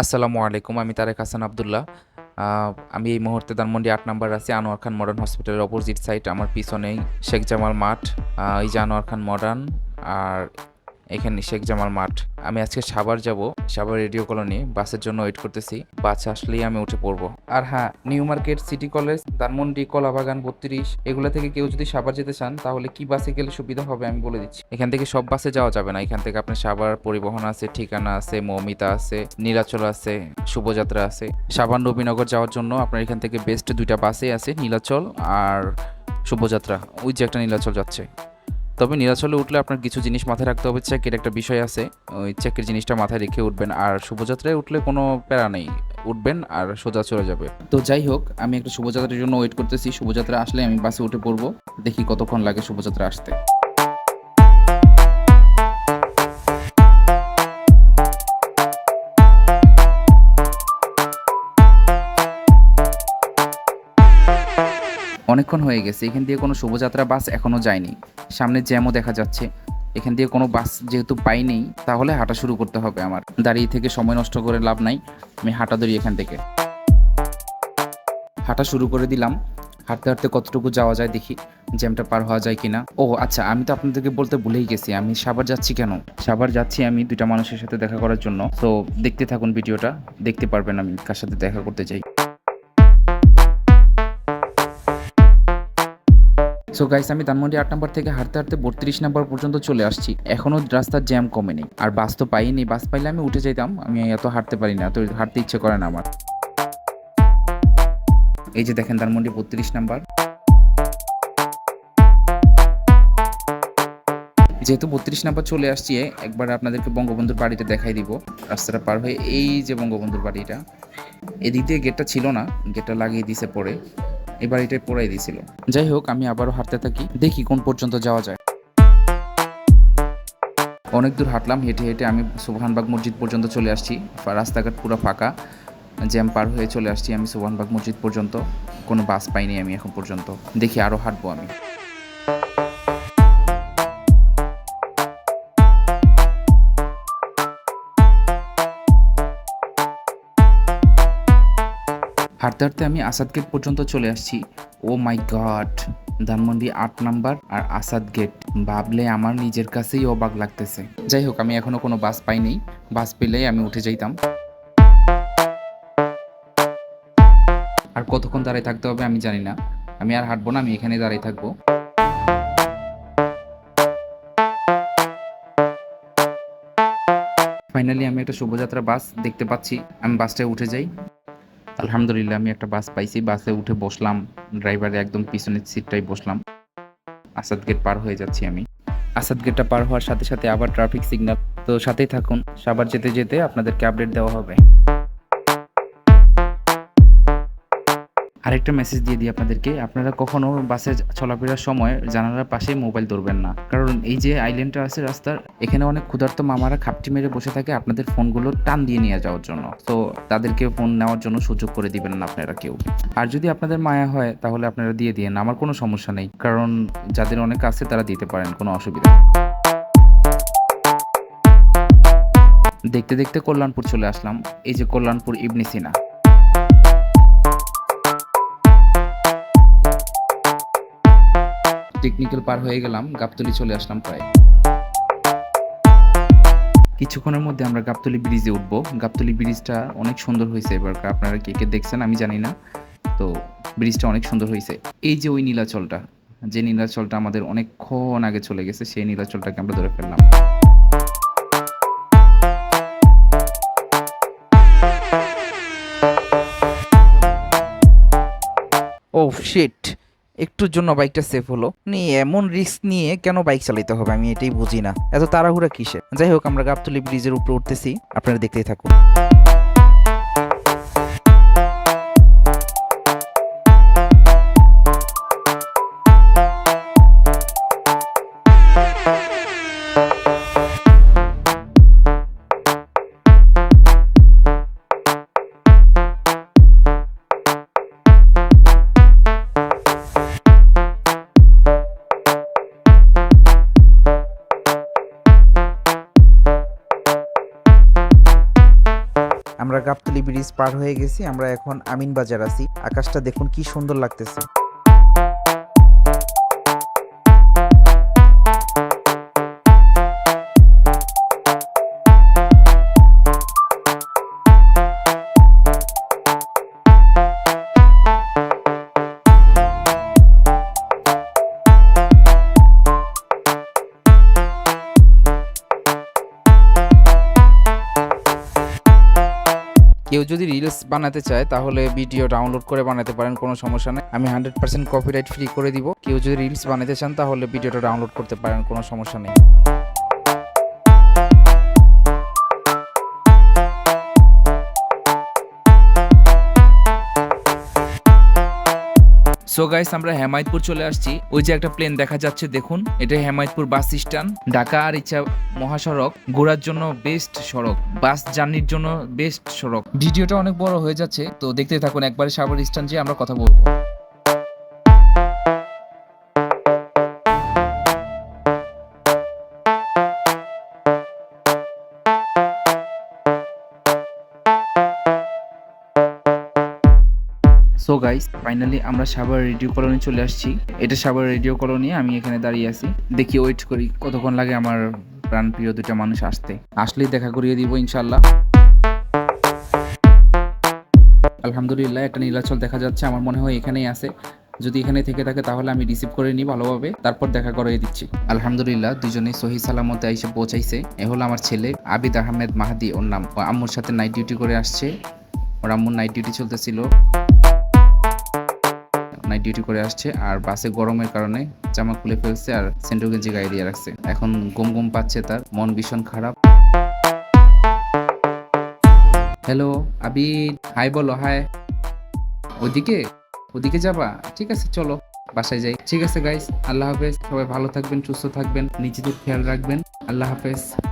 আসসালামু আলাইকুম, আমি তারেক হাসান আবদুল্লাহ। আমি এই মুহূর্তে ধানমন্ডি আট নাম্বার আছি আনোয়ার খান মডার্ন হসপিটালের অপোজিট সাইড আমার পিছনেই শেখ জামাল মাঠ এই যে আনোয়ার খান মডার্ন, আর এখানে শেখ জামাল মাঠ। আমি আজকে সাভার যাব, সাভার রেডিও কলোনি, বাসের জন্য ওয়েট করতেছি। বাস আসলেই আমি উঠে পড়ব। আর হ্যাঁ New Market, City College, Dhanmondi, Kalabagan বত্রিশ, এগুলো থেকে কেউ যদি সাভার যেতে চান, তাহলে কি বাসে গেলে সুবিধা হবে আমি বলে দিচ্ছি। এখান থেকে সব বাসে যাওয়া যাবে না। এখান থেকে আপনার সাভার পরিবহন আছে, ঠিকানা আছে, মৌমিতা আছে, নীলাচল আছে, শুভযাত্রা আছে। সাভার নবীনগর যাওয়ার জন্য আপনার এখান থেকে বেস্ট দুইটা বাসে আছে, নীলাচল আর শুভযাত্রা। ওই যে একটা নীলাচল যাচ্ছে। তবে নীলাচলে উঠলে আপনার কিছু জিনিস মাথায় রাখতে হবে। চেকের একটা বিষয় আছে। ওই চেকের জিনিসটা মাথায় রেখে উঠবেন। আর শুভযাত্রায় উঠলে কোনো প্যারা নেই। উঠবেন আর সোজা চলে যাবে। তো যাই হোক, আমি একটা শুভযাত্রার জন্য ওয়েট করতেছি। শুভযাত্রা আসলে আমি বাসে উঠে পড়ব। দেখি কতক্ষণ লাগে শুভযাত্রা আসতে। অনেকক্ষণ হয়ে গেছে, এখান দিয়ে কোনো শুভযাত্রা বাস এখনও যায়নি। সামনে জ্যামও দেখা যাচ্ছে। এখান দিয়ে কোনো বাস যেহেতু পাইনি, তাহলে হাঁটা শুরু করতে হবে আমার। দাঁড়িয়ে থেকে সময় নষ্ট করে লাভ নাই, আমি হাঁটা ধরি এখান থেকে। হাঁটা শুরু করে দিলাম। হাঁটতে হাঁটতে কতটুকু যাওয়া যায় দেখি, জ্যামটা পার হওয়া যায় কিনা। ও আচ্ছা আমি তো আপনাদেরকে বলতে ভুলেই গেছি, আমি সাভার যাচ্ছি কেন? সাভার যাচ্ছি আমি দুইটা মানুষের সাথে দেখা করার জন্য। তো দেখতে থাকুন ভিডিওটা, দেখতে পারবেন আমি কার সাথে দেখা করতে চাই সো গাইস আমি ধানমন্ডি আট নম্বর থেকে হাঁটতে হাঁটতে বত্রিশ নম্বর পর্যন্ত চলে আসছি। এখনও রাস্তার জ্যাম কমেনি। আর বাস তো পাইনি। বাস পাইলে আমি উঠে যেতাম। আমি এত হাঁটতে পারি না। তো হাঁটতে ইচ্ছে করে না আমার। এই যে দেখেন ধানমন্ডি বত্রিশ নাম্বার। যেহেতু বত্রিশ নাম্বার চলে আসছি, একবার আপনাদেরকে বঙ্গবন্ধুর বাড়িটা দেখাই দিব। রাস্তাটা পার হয়ে এই যে বঙ্গবন্ধুর বাড়িটা। এদিক দিয়ে গেটটা ছিল না। গেটটা লাগিয়ে দিছে পরে। এই বাড়িটাই পড়াই দিয়েছিল। যাই হোক, আমি আবারও হাঁটতে থাকি। দেখি কোন পর্যন্ত যাওয়া যায়। অনেক দূর হাঁটলাম, হেঁটে হেঁটে আমি সুবহানবাগ মসজিদ পর্যন্ত চলে আসছি। রাস্তাঘাট পুরো ফাঁকা, জ্যাম পার হয়ে চলে আসছি আমি সুবহানবাগ মসজিদ পর্যন্ত। কোনো বাস পাইনি আমি এখন পর্যন্ত। দেখি আরও হাঁটবো আমি। হাঁটতে হাঁটতে আমি আসাদ গেট পর্যন্ত চলে আসছি। ও মাই গড ধানমন্ডি আট নাম্বার আর আসাদ গেট ভাবলে আমার নিজের কাছেই অবাক লাগতেছে। যাই হোক, আমি এখনও কোনো বাস পাইনি। বাস পেলেই আমি উঠে যাইতাম। আর কতক্ষণ দাঁড়িয়ে থাকতে হবে আমি জানি না। আমি আর হাঁটবো না, আমি এখানে দাঁড়িয়ে থাকব। ফাইনালি আমি একটা শুভযাত্রা বাস দেখতে পাচ্ছি। আমি বাসটায় উঠে যাই। আলহামদুলিল্লাহ, আমি একটা বাস পাইছি। বাসে উঠে বসলাম ড্রাইভারের একদম পিছনের সিটটাই বসলাম। আসাদ গেট পার হয়ে যাচ্ছি আমি। আসাদ গেটটা পার হওয়ার সাথে সাথে আবার ট্রাফিক সিগন্যাল তো সাথেই থাকুন। সাবার যেতে যেতে আপনাদেরকে আপডেট দেওয়া হবে। আরেকটা মেসেজ দিয়ে দিই আপনাদেরকে। আপনারা কখনো বাসে চলাফেরার সময় জানালার পাশেই মোবাইল ধরবেন না। কারণ এই যে আইল্যান্ডটা আছে রাস্তার, এখানে অনেক ক্ষুধার্ত মামারা খাপটি মেরে বসে থাকে আপনাদের ফোনগুলো টান দিয়ে নিয়ে যাওয়ার জন্য। তো তাদেরকে ফোন নেওয়ার জন্য সুযোগ করে দিবেন না আপনারা কেউ। আর যদি আপনাদের মায়া হয়, তাহলে আপনারা দিয়ে দিন আমার কোনো সমস্যা নেই। কারণ যাদের অনেক আছে, তারা দিতে পারেন, কোনো অসুবিধা। দেখতে দেখতে কল্যাণপুর চলে আসলাম। এই যে কল্যাণপুর ইবনে টেকনিক্যাল পার হয়ে গেলাম, গাবতলি চলে আসলাম প্রায়। কিছুক্ষণের মধ্যে আমরা গাবতলি ব্রিজে উঠবো। গাবতলি ব্রিজটা অনেক সুন্দর হয়েছে এবার, আপনারা কে কে দেখছেন আমি জানি না। তো ব্রিজটা অনেক সুন্দর হয়েছে। এই যে ওই নীলাচলটা, যে নীলাচলটা আমাদের অনেকক্ষণ আগে চলে গেছে, সেই নীলাচলটাকে আমরা ধরে ফেললাম। ও শিট একটুর জন্য বাইকটা সেফ হলো। এমন রিস্ক নিয়ে কেন বাইক চালাইতে হবে? আমি এটাই বুঝি না। এত তাড়াহুড়া কিসে যাই হোক, আমরা গাবতলি ব্রিজের উপরে উঠতেছি। আপনারা দেখতেই থাকুন। আমরা গাবতলি ব্রিজ পার হয়ে গেছি, আমরা এখন আমিন বাজার আছি। আকাশটা দেখুন কি সুন্দর লাগতেছে। কেউ যদি রিলস বানাতে চায়, তাহলে ভিডিও ডাউনলোড করে বানাতে পারেন, কোনো সমস্যা নেই। আমি হান্ড্রেড পার্সেন্ট কপিরাইট ফ্রি করে দিব। কেউ যদি রিলস বানাতে চান, তাহলে ভিডিওটা ডাউনলোড করতে পারেন, কোনো সমস্যা নেই। সো গাইস আমরা হেমায়তপুর চলে আসছি। ওই যে একটা প্লেন দেখা যাচ্ছে, দেখুন। এটা হেমায়তপুর বাস স্ট্যান্ড ঢাকা আর ইচ্ছা মহাসড়ক, ঘোরার জন্য বেস্ট সড়ক বাস জার্নির জন্য বেস্ট সড়ক। ভিডিওটা অনেক বড় হয়ে যাচ্ছে, তো দেখতে থাকুন, একবারে সাভার স্ট্যান্ড যে আমরা কথা বলব। সো গাইস ফাইনালি আমরা সাবার রেডিও কলোনি চলে আসছি। এটা সাবার রেডিও কলোনি, আমি এখানে দাঁড়িয়ে আছি। দেখি ওয়েট করি, কতক্ষণ লাগে আমার প্রাণ প্রিয় দুটা মানুষ আসতে। আসলেই দেখা করিয়ে দিব ইনশাল্লাহ আলহামদুলিল্লাহ, একটা নীলাচল দেখা যাচ্ছে, আমার মনে হয় এখানেই আছে। যদি এখানে থেকে থাকে তাহলে আমি রিসিভ করে নিই ভালোভাবে, তারপর দেখা করিয়ে দিচ্ছি। আলহামদুলিল্লাহ, দুজনেই সহি সালামতে এসে পৌঁছাইছে। এ হলো আমার ছেলে, আবিদ আহমেদ মাহাদি, ওর নাম। আম্মুর সাথে নাইট ডিউটি করে আসছে। ওর আম্মুর নাইট ডিউটি চলতেছিল। নাইট ডিউটি করে আসছে আর বাসে গরমের কারণে জামা খুলে ফেলছে আর সেন্টু গেঞ্জি গায়ে দিয়ে রাখছে। এখন গুম গুম পাচ্ছে তার, মন ভীষণ খারাপ। হ্যালো আবি হাই বলো হাই ওদিকে? ওদিকে যাবা? ঠিক আছে, চলো, বাসায় যাই। ঠিক আছে গাইস আল্লাহ হাফেজ। সবাই ভালো থাকবেন, সুস্থ থাকবেন, নিজেদের খেয়াল রাখবেন। আল্লাহ হাফেজ।